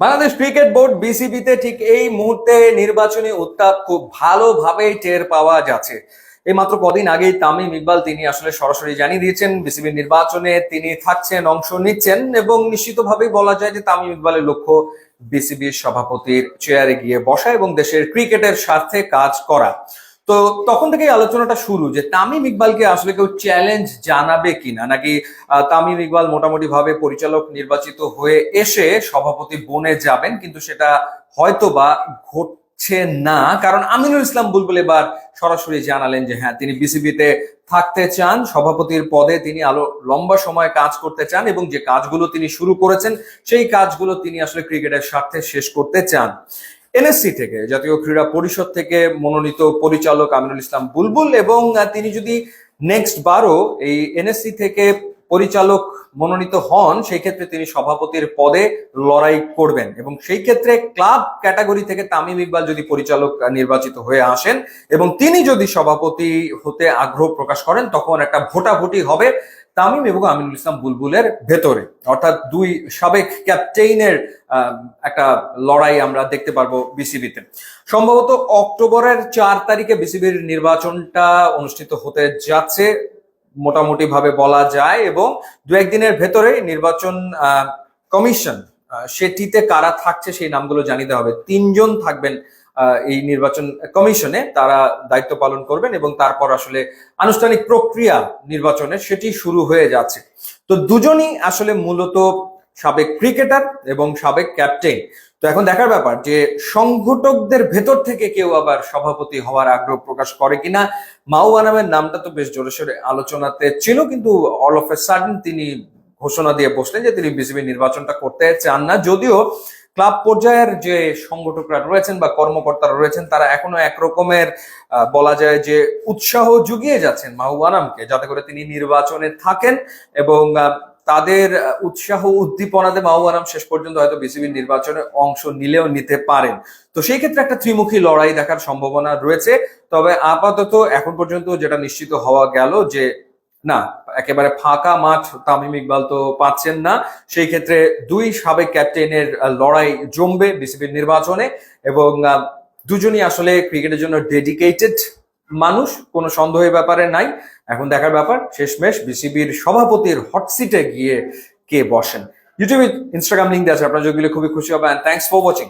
Bangladesh cricket board বিসিবিতে ঠিক এই মুহূর্তে নির্বাচনী উত্তাপ খুব ভালোভাবেই টের পাওয়া যাচ্ছে। এই মাত্র কদিন আগেই তামিম ইকবাল তিনি আসলে সরাসরি জানিয়ে দিয়েছেন, বিসিবি নির্বাচনে তিনি থাকছেন, অংশ নিচ্ছেন এবং নিশ্চিতভাবেই বলা যায় যে তামিম ইকবালের লক্ষ্য বিসিবির সভাপতির চেয়ারে গিয়ে বসা এবং দেশের ক্রিকেটের স্বার্থে কাজ করা। তো তখন থেকেই আলোচনাটা শুরু যে তামিম ইকবালকে আসলে কেউ চ্যালেঞ্জ জানাবে কিনা? নাকি তামিম ইকবাল মোটামুটি ভাবে পরিচালক নির্বাচিত হয়ে এসে সভাপতি বনে যাবেন, কিন্তু সেটা হয়তো বা ঘটছে না? কারণ আমিনুল ইসলাম বুলবুল এবার সরাসরি জানালেন যে হ্যাঁ তিনি বিসিবিতে থাকতে চান, সভাপতির পদে তিনি আলো লম্বা সময় কাজ করতে চান এবং যে কাজগুলো তিনি শুরু করেছেন, সেই কাজগুলো তিনি আসলে ক্রিকেটের স্বার্থে শেষ করতে চান। এনএসসি থেকে, জাতীয় ক্রীড়া পরিষদ থেকে মনোনীত পরিচালক আমিনুল ইসলাম বুলবুল এবং তিনি যদি নেক্সট বারও এই এনএসসি থেকে পরিচালক মনোনীত হন, সেই ক্ষেত্রে তিনি সভাপতির পদে লড়াই করবেন। এবং সেই ক্ষেত্রে ক্লাব ক্যাটাগরি থেকে তামিম ইকবাল যদি পরিচালক নির্বাচিত হয়ে আসেন এবং তিনি যদি সভাপতি হতে আগ্রহ প্রকাশ করেন, তখন একটা ভোটাভুটি হবে। তামিম এবং আমিনুল ইসলাম বুলবুলের ভেতরে। অর্থাৎ দুই সাবেক ক্যাপ্টেইনের একটা লড়াই আমরা দেখতে পারব বিসিবিতে। সম্ভবত অক্টোবরের চার তারিখে বিসিবির নির্বাচনটা অনুষ্ঠিত হতে যাচ্ছে মোটামুটি ভাবে বলা যায়, এবং দু একদিনের ভেতরে নির্বাচন কমিশন সেটিতে কারা থাকছে সেই নামগুলো জানিতে হবে। তিনজন থাকবেন এই নির্বাচন কমিশনে তারা দায়িত্ব পালন করবেন এবং তারপর আসলে আনুষ্ঠানিক প্রক্রিয়া নির্বাচনের সেটি শুরু হয়ে যাচ্ছে। তো দুজনই আসলে মূলত সাবেক ক্রিকেটার এবং সাবেক ক্যাপ্টেন। তো এখন দেখার ব্যাপার যে সংগঠকদের ভেতর থেকে কেউ আবার সভাপতি হওয়ার আগ্রহ প্রকাশ করে কিনা, মাওয়া নামের নামটা তো বেশ জোরে সোরে আলোচনাতে ছিল, কিন্তু অল অফ এ সাডেন তিনি ঘোষণা দিয়ে বসলেন যে তিনি বিসিবি নির্বাচনটা করতে চান না। যদিও ক্লাব পর্যায়ের যে সংগঠকরা রয়েছেন বা কর্মকর্তারা রয়েছেন তারা এখনও একরকমের আহ, বলা যায় যে উৎসাহ জুগিয়ে যাচ্ছেন মাহুয়ানামকে যাতে করে তিনি নির্বাচনে থাকেন এবং তাদের উৎসাহ উদ্দীপনাতে মাহুয়ানাম শেষ পর্যন্ত হয়তো বিসিবি নির্বাচনে অংশ নিলেও নিতে পারেন। তো সেই ক্ষেত্রে একটা ত্রিমুখী লড়াই দেখার সম্ভাবনা রয়েছে। তবে আপাতত এখন পর্যন্ত যেটা নিশ্চিত হওয়া গেল যে না, একেবারে ফাঁকা মাঠ তামিম ইকবাল তো পাচ্ছেন না। সেই ক্ষেত্রে দুই সাবেক ক্যাপ্টেনের লড়াই জমবে বিসিবির নির্বাচনে এবং দুজনই আসলে ক্রিকেটের জন্য ডেডিকেটেড মানুষ, কোনো সন্দেহের ব্যাপারে নাই। এখন দেখার ব্যাপার, শেষমেশ বিসিবির সভাপতির হট সিটে গিয়ে কে বসেন। ইউটিউবে ইনস্টাগ্রাম লিঙ্ক দিয়ে আছে, আপনারা যেগুলো খুবই খুশি হবেন। Thanks for watching